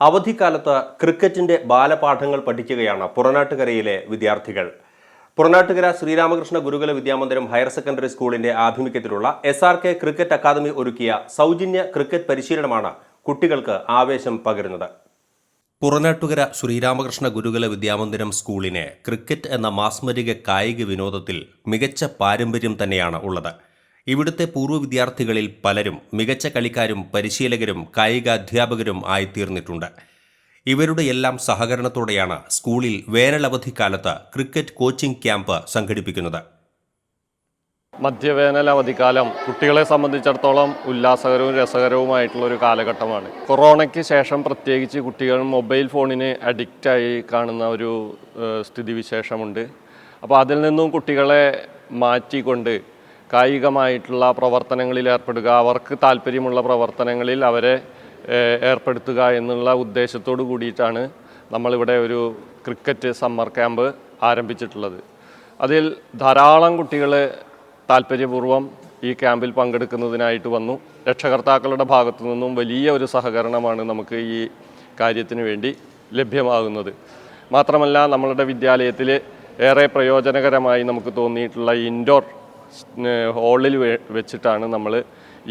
അവധിക്കാലത്ത് ക്രിക്കറ്റിന്റെ ബാലപാഠങ്ങൾ പഠിക്കുകയാണ് പുറനാട്ടുകരയിലെ വിദ്യാർത്ഥികൾ. പുറനാട്ടുകര ശ്രീരാമകൃഷ്ണ ഗുരുകുല വിദ്യാമന്ദിരം ഹയർ സെക്കൻഡറി സ്കൂളിന്റെ ആഭിമുഖ്യത്തിലുള്ള S R K cricket academy ഒരുക്കിയ സൗജന്യ ക്രിക്കറ്റ് പരിശീലനമാണ് കുട്ടികൾക്ക് ആവേശം പകരുന്നത്. പുറനാട്ടുകര ശ്രീരാമകൃഷ്ണ ഗുരുകുല വിദ്യാമന്ദിരം സ്കൂളിന് ക്രിക്കറ്റ് എന്ന മാസ്മരിക കായിക വിനോദത്തിൽ മികച്ച പാരമ്പര്യം തന്നെയാണ് ഉള്ളത്. ഇവിടുത്തെ പൂർവ വിദ്യാർത്ഥികളിൽ പലരും മികച്ച കളിക്കാരും പരിശീലകരും കായിക കായികാധ്യാപകരും ആയിത്തീർന്നിട്ടുണ്ട്. ഇവരുടെ എല്ലാം സഹകരണത്തോടെയാണ് സ്കൂളിൽ വേനലവധിക്കാലത്ത് ക്രിക്കറ്റ് കോച്ചിംഗ് ക്യാമ്പ് സംഘടിപ്പിക്കുന്നത്. മധ്യവേനൽ അവധിക്കാലം കുട്ടികളെ സംബന്ധിച്ചിടത്തോളം ഉല്ലാസകരവും രസകരവുമായിട്ടുള്ള ഒരു കാലഘട്ടമാണ്. കൊറോണയ്ക്ക് ശേഷം പ്രത്യേകിച്ച് കുട്ടികൾ മൊബൈൽ ഫോണിന് അഡിക്റ്റായി കാണുന്ന ഒരു സ്ഥിതിവിശേഷമുണ്ട്. അപ്പോൾ അതിൽ നിന്നും കുട്ടികളെ മാറ്റിക്കൊണ്ട് കായികമായിട്ടുള്ള പ്രവർത്തനങ്ങളിൽ ഏർപ്പെടുക അവർക്ക് താല്പര്യമുള്ള പ്രവർത്തനങ്ങളിൽ അവരെ ഏർപ്പെടുത്തുക എന്നുള്ള ഉദ്ദേശത്തോടു കൂടിയിട്ടാണ് നമ്മളിവിടെ ഒരു ക്രിക്കറ്റ് സമ്മർ ക്യാമ്പ് ആരംഭിച്ചിട്ടുള്ളത്. അതിൽ ധാരാളം കുട്ടികൾ താല്പര്യപൂർവം ഈ ക്യാമ്പിൽ പങ്കെടുക്കുന്നതിനായിട്ട് വന്നു. രക്ഷകർത്താക്കളുടെ ഭാഗത്തു നിന്നും വലിയ ഒരു സഹകരണമാണ് നമുക്ക് ഈ കാര്യത്തിന് വേണ്ടി ലഭ്യമാകുന്നത്. മാത്രമല്ല നമ്മളുടെ വിദ്യാലയത്തിൽ ഏറെ പ്രയോജനകരമായി നമുക്ക് തോന്നിയിട്ടുള്ള ഇൻഡോർ ഹാളിൽ വെച്ചിട്ടാണ് നമ്മൾ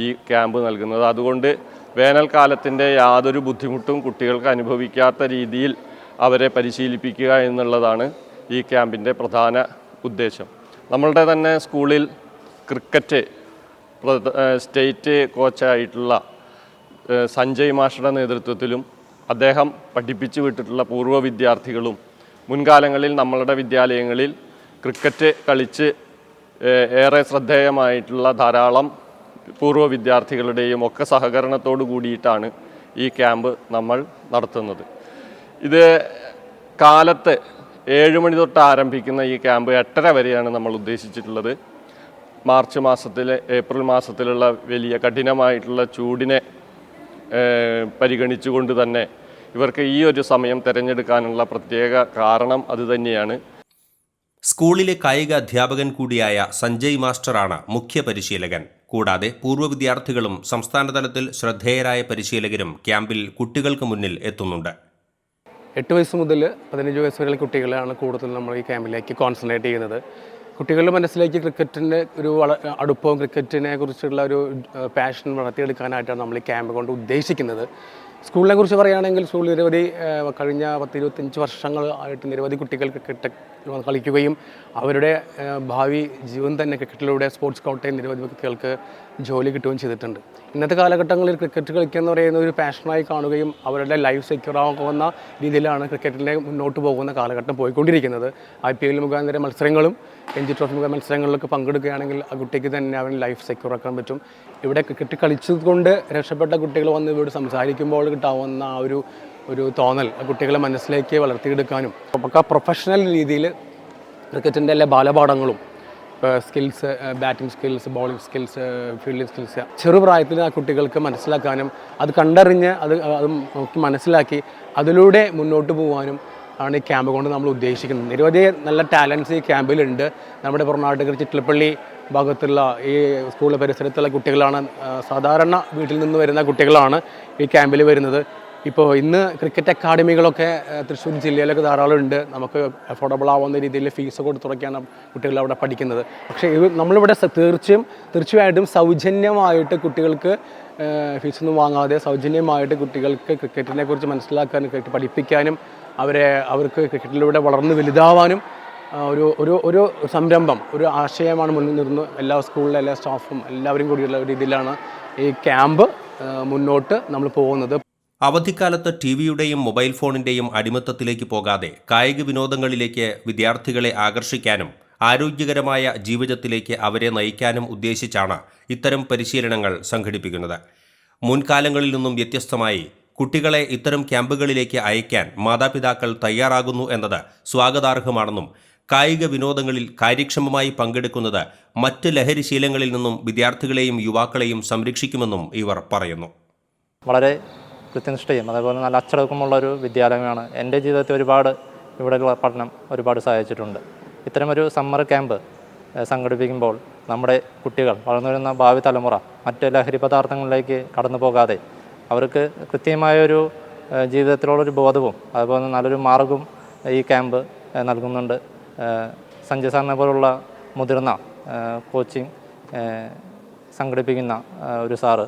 ഈ ക്യാമ്പ് നൽകുന്നത്. അതുകൊണ്ട് വേനൽക്കാലത്തിന്റെ യാതൊരു ബുദ്ധിമുട്ടും കുട്ടികൾക്ക് അനുഭവിക്കാത്ത രീതിയിൽ അവരെ പരിശീലിപ്പിക്കുക എന്നുള്ളതാണ് ഈ ക്യാമ്പിന്റെ പ്രധാന ഉദ്ദേശം. നമ്മളുടെ തന്നെ സ്കൂളിൽ ക്രിക്കറ്റ് സ്റ്റേറ്റ് കോച്ചായിട്ടുള്ള സഞ്ജയ് മാഷയുടെ നേതൃത്വത്തിലും അദ്ദേഹം പഠിപ്പിച്ചു വിട്ടിട്ടുള്ള പൂർവ വിദ്യാർത്ഥികളും മുൻകാലങ്ങളിൽ നമ്മളുടെ വിദ്യാലയങ്ങളിൽ ക്രിക്കറ്റ് കളിച്ച് ഏറെ ശ്രദ്ധേയമായിട്ടുള്ള ധാരാളം പൂർവ വിദ്യാർത്ഥികളുടെയും ഒക്കെ സഹകരണത്തോടു കൂടിയിട്ടാണ് ഈ ക്യാമ്പ് നമ്മൾ നടത്തുന്നത്. ഇത് കാലത്ത് ഏഴ് മണി തൊട്ട് ആരംഭിക്കുന്ന ഈ ക്യാമ്പ് എട്ടര വരെയാണ് നമ്മൾ ഉദ്ദേശിച്ചിട്ടുള്ളത്. മാർച്ച് മാസത്തിലെ ഏപ്രിൽ മാസത്തിലുള്ള വലിയ കഠിനമായിട്ടുള്ള ചൂടിനെ പരിഗണിച്ചുകൊണ്ട് തന്നെ ഇവർക്ക് ഈ ഒരു സമയം തിരഞ്ഞെടുക്കാനുള്ള പ്രത്യേക കാരണം അതുതന്നെയാണ് സ്കൂളിലെ കായിക അധ്യാപകൻ കൂടിയായ സഞ്ജയ് മാസ്റ്ററാണ് മുഖ്യ പരിശീലകൻ. കൂടാതെ പൂർവ വിദ്യാർത്ഥികളും സംസ്ഥാനതലത്തിൽ ശ്രദ്ധേയരായ പരിശീലകരും ക്യാമ്പിൽ കുട്ടികൾക്ക് മുന്നിൽ എത്തുന്നുണ്ട്. എട്ട് വയസ്സ് മുതൽ പതിനഞ്ച് വയസ്സ് വരെയുള്ള കുട്ടികളാണ് കൂടുതൽ നമ്മൾ ഈ ക്യാമ്പിലേക്ക് കോൺസെൻട്രേറ്റ് ചെയ്യുന്നത്. കുട്ടികളുടെ മനസ്സിലേക്ക് ക്രിക്കറ്റിന്റെ ഒരു വള അടുപ്പവും ക്രിക്കറ്റിനെ കുറിച്ചുള്ള ഒരു പാഷൻ വളർത്തിയെടുക്കാനായിട്ടാണ് നമ്മൾ ഈ ക്യാമ്പ് കൊണ്ട് ഉദ്ദേശിക്കുന്നത്. സ്കൂളിനെ കുറിച്ച് പറയുകയാണെങ്കിൽ സ്കൂളിൽ നിരവധി കഴിഞ്ഞ പത്തിരുപത്തഞ്ച് വർഷങ്ങളായിട്ട് നിരവധി കുട്ടികൾ ക്രിക്കറ്റ് കളിക്കുകയും അവരുടെ ഭാവി ജീവൻ തന്നെ ക്രിക്കറ്റിലൂടെ സ്പോർട്സ് കോട്ടയിൽ നിരവധി വ്യക്തികൾക്ക് ജോലി കിട്ടുകയും ചെയ്തിട്ടുണ്ട്. ഇന്നത്തെ കാലഘട്ടങ്ങളിൽ ക്രിക്കറ്റ് കളിക്കുക എന്ന് പറയുന്ന ഒരു പാഷനായി കാണുകയും അവരുടെ ലൈഫ് സെക്യൂർ ആകുന്ന രീതിയിലാണ് ക്രിക്കറ്റിനെ മുന്നോട്ട് പോകുന്ന കാലഘട്ടം പോയിക്കൊണ്ടിരിക്കുന്നത്. ഐ പി എൽ മുഖാന്തരം മത്സരങ്ങളും രഞ്ജി ട്രോഫി മുഖ മത്സരങ്ങളിലൊക്കെ പങ്കെടുക്കുകയാണെങ്കിൽ ആ കുട്ടിക്ക് തന്നെ അവൻ ലൈഫ് സെക്യൂർ ആക്കാൻ പറ്റും. ഇവിടെ ക്രിക്കറ്റ് കളിച്ചതുകൊണ്ട് രക്ഷപ്പെട്ട കുട്ടികൾ വന്ന് ഇവിടെ സംസാരിക്കുമ്പോൾ കിട്ടാവുന്ന ആ ഒരു ഒരു തോന്നൽ കുട്ടികളെ മനസ്സിലേക്ക് വളർത്തിയെടുക്കാനും. നമുക്ക് പ്രൊഫഷണൽ രീതിയിൽ ക്രിക്കറ്റിന്റെ എല്ലാ ബാലപാഠങ്ങളും skills batting skills bowling skills fielding skills ചെറുപ്രായത്തിൽ ആ കുട്ടികൾക്ക് മനസ്സിലാക്കാനും അത് കണ്ടറിഞ്ഞ് അത് അത് നോക്കി മനസ്സിലാക്കി അതിലൂടെ മുന്നോട്ട് പോകാനും ആണ് ഈ ക്യാമ്പ് കൊണ്ട് നമ്മൾ ഉദ്ദേശിക്കുന്നത്. നിരവധി നല്ല ടാലൻസ് ഈ ക്യാമ്പിലുണ്ട് നമ്മുടെ പുറനാട്ടുകൾ ചിറ്റലപ്പള്ളി ഭാഗത്തുള്ള ഈ സ്കൂൾ പരിസരത്തുള്ള കുട്ടികളാണ് സാധാരണ വീട്ടിൽ നിന്ന് വരുന്ന കുട്ടികളാണ് ഈ ക്യാമ്പിൽ വരുന്നത്. ഇപ്പോൾ ഇന്ന് ക്രിക്കറ്റ് അക്കാഡമികളൊക്കെ തൃശ്ശൂർ ജില്ലയിലൊക്കെ ധാരാളം ഉണ്ട് നമുക്ക് അഫോർഡബിൾ ആവുന്ന രീതിയിൽ ഫീസ് കൊടുത്ത് തുടക്കിയാണ് കുട്ടികൾ അവിടെ പഠിക്കുന്നത്. പക്ഷേ ഇത് നമ്മളിവിടെ തീർച്ചയായും തീർച്ചയായിട്ടും സൗജന്യമായിട്ട് കുട്ടികൾക്ക് ഫീസൊന്നും വാങ്ങാതെ സൗജന്യമായിട്ട് കുട്ടികൾക്ക് ക്രിക്കറ്റിനെ കുറിച്ച് മനസ്സിലാക്കാനും ക്രിക്കറ്റ് പഠിപ്പിക്കാനും അവരെ അവർക്ക് ക്രിക്കറ്റിലൂടെ വളർന്ന് വലുതാവാനും ഒരു ഒരു ഒരു സംരംഭം ഒരു ആശയമാണ് മുന്നിൽ നിന്ന് എല്ലാ സ്കൂളിലെ എല്ലാ സ്റ്റാഫും എല്ലാവരും കൂടിയുള്ള രീതിയിലാണ് ഈ ക്യാമ്പ് മുന്നോട്ട് നമ്മൾ പോകുന്നത്. അവധിക്കാലത്ത് ടി വിയുടെയും മൊബൈൽ ഫോണിന്റെയും അടിമത്തത്തിലേക്ക് പോകാതെ കായിക വിനോദങ്ങളിലേക്ക് വിദ്യാർത്ഥികളെ ആകർഷിക്കാനും ആരോഗ്യകരമായ ജീവിതത്തിലേക്ക് അവരെ നയിക്കാനും ഉദ്ദേശിച്ചാണ് ഇത്തരം പരിശീലനങ്ങൾ സംഘടിപ്പിക്കുന്നത്. മുൻകാലങ്ങളിൽ നിന്നും വ്യത്യസ്തമായി കുട്ടികളെ ഇത്തരം ക്യാമ്പുകളിലേക്ക് അയക്കാൻ മാതാപിതാക്കൾ തയ്യാറാകുന്നു എന്നത് സ്വാഗതാർഹമാണെന്നും കായിക വിനോദങ്ങളിൽ കാര്യക്ഷമമായി പങ്കെടുക്കുന്നത് മറ്റ് ലഹരിശീലങ്ങളിൽ നിന്നും വിദ്യാർത്ഥികളെയും യുവാക്കളെയും സംരക്ഷിക്കുമെന്നും ഇവർ പറയുന്നു. വളരെ കൃത്യനിഷ്ഠയും അതേപോലെ നല്ല അച്ചടക്കമുള്ള ഒരു വിദ്യാലയമാണ്. എന്റെ ജീവിതത്തിൽ ഒരുപാട് ഇവിടെയുള്ള പഠനം ഒരുപാട് സഹായിച്ചിട്ടുണ്ട്. ഇത്തരമൊരു സമ്മർ ക്യാമ്പ് സംഘടിപ്പിക്കുമ്പോൾ നമ്മുടെ കുട്ടികൾ വളർന്നു വരുന്ന ഭാവി തലമുറ മറ്റു ലഹരി പദാർത്ഥങ്ങളിലേക്ക് കടന്നു പോകാതെ അവർക്ക് കൃത്യമായൊരു ജീവിതത്തിലുള്ളൊരു ബോധവും അതുപോലെ നല്ലൊരു മാർഗവും ഈ ക്യാമ്പ് നൽകുന്നുണ്ട്. സഞ്ജയ് സാറിനെ പോലുള്ള മുതിർന്ന കോച്ചിങ് സംഘടിപ്പിക്കുന്ന ഒരു സാറ്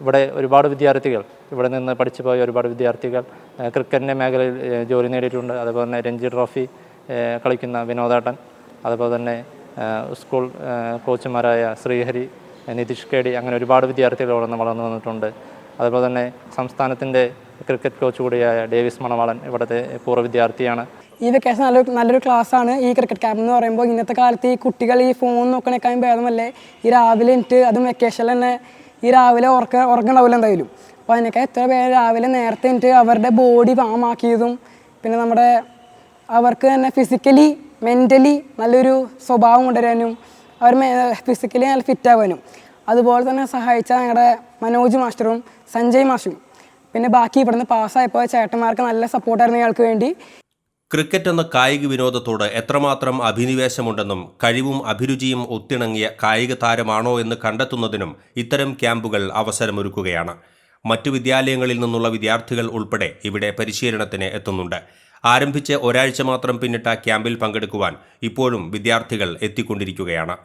ഇവിടെ ഒരുപാട് വിദ്യാർത്ഥികൾ ഇവിടെ നിന്ന് പഠിച്ചു പോയ ഒരുപാട് വിദ്യാർത്ഥികൾ ക്രിക്കറ്റിന്റെ മേഖലയിൽ ജോലി നേടിയിട്ടുണ്ട്. അതുപോലെ തന്നെ രഞ്ജി ട്രോഫി കളിക്കുന്ന വിനോദേട്ടൻ. അതുപോലെ തന്നെ സ്കൂൾ കോച്ചുമാരായ ശ്രീഹരി നിതീഷ് കേടി അങ്ങനെ ഒരുപാട് വിദ്യാർത്ഥികൾ ഇവിടെ നിന്ന് വളർന്നു വന്നിട്ടുണ്ട്. അതുപോലെ തന്നെ സംസ്ഥാനത്തിന്റെ ക്രിക്കറ്റ് കോച്ച് കൂടിയായ ഡേവിസ് മണവാളൻ ഇവിടുത്തെ പൂർവ വിദ്യാർത്ഥിയാണ്. ഈ വെക്കേഷൻ നല്ലൊരു നല്ലൊരു ക്ലാസ്സാണ് ഈ ക്രിക്കറ്റ് ക്യാമ്പ് എന്ന് പറയുമ്പോൾ. ഇന്നത്തെ കാലത്ത് ഈ കുട്ടികൾ ഈ ഫോൺ നോക്കണേക്കാളും ഭേദമല്ലേ? ഈ രാവിലെ എനിക്ക് അതും വെക്കേഷനിൽ തന്നെ ഈ രാവിലെ ഉറക്ക ഉറങ്ങണ്ടാവില്ല എന്തായാലും. അപ്പോൾ അതിനൊക്കെ എത്ര പേര് രാവിലെ നേരത്തെ എനിക്ക് അവരുടെ ബോഡി വാമാക്കിയതും പിന്നെ നമ്മുടെ അവർക്ക് തന്നെ ഫിസിക്കലി മെന്റലി നല്ലൊരു സ്വഭാവം കൊണ്ടുവരാനും അവർ ഫിസിക്കലി നല്ല ഫിറ്റ് ആവാനും. അതുപോലെ തന്നെ സഹായിച്ച ഞങ്ങളുടെ മനോജ് മാസ്റ്ററും സഞ്ജയ് മാഷും. പിന്നെ ബാക്കി ഇവിടുന്ന് പാസ്സായപ്പോൾ ചേട്ടന്മാർക്ക് നല്ല സപ്പോർട്ടായിരുന്നു ഇയാൾക്ക് വേണ്ടി. ക്രിക്കറ്റ് എന്ന കായിക വിനോദത്തോട് എത്രമാത്രം അഭിനിവേശമുണ്ടെന്നും കഴിവും അഭിരുചിയും ഒത്തിണങ്ങിയ കായിക താരമാണോ എന്ന് കണ്ടെത്തുന്നതിനും ഇത്തരം ക്യാമ്പുകൾ അവസരമൊരുക്കുകയാണ്. മറ്റു വിദ്യാലയങ്ങളിൽ നിന്നുള്ള വിദ്യാർത്ഥികൾ ഉൾപ്പെടെ ഇവിടെ പരിശീലനത്തിന് എത്തുന്നുണ്ട്. ആരംഭിച്ച് ഒരാഴ്ച മാത്രം പിന്നിട്ട ക്യാമ്പിൽ പങ്കെടുക്കുവാൻ ഇപ്പോഴും വിദ്യാർത്ഥികൾ എത്തിക്കൊണ്ടിരിക്കുകയാണ്.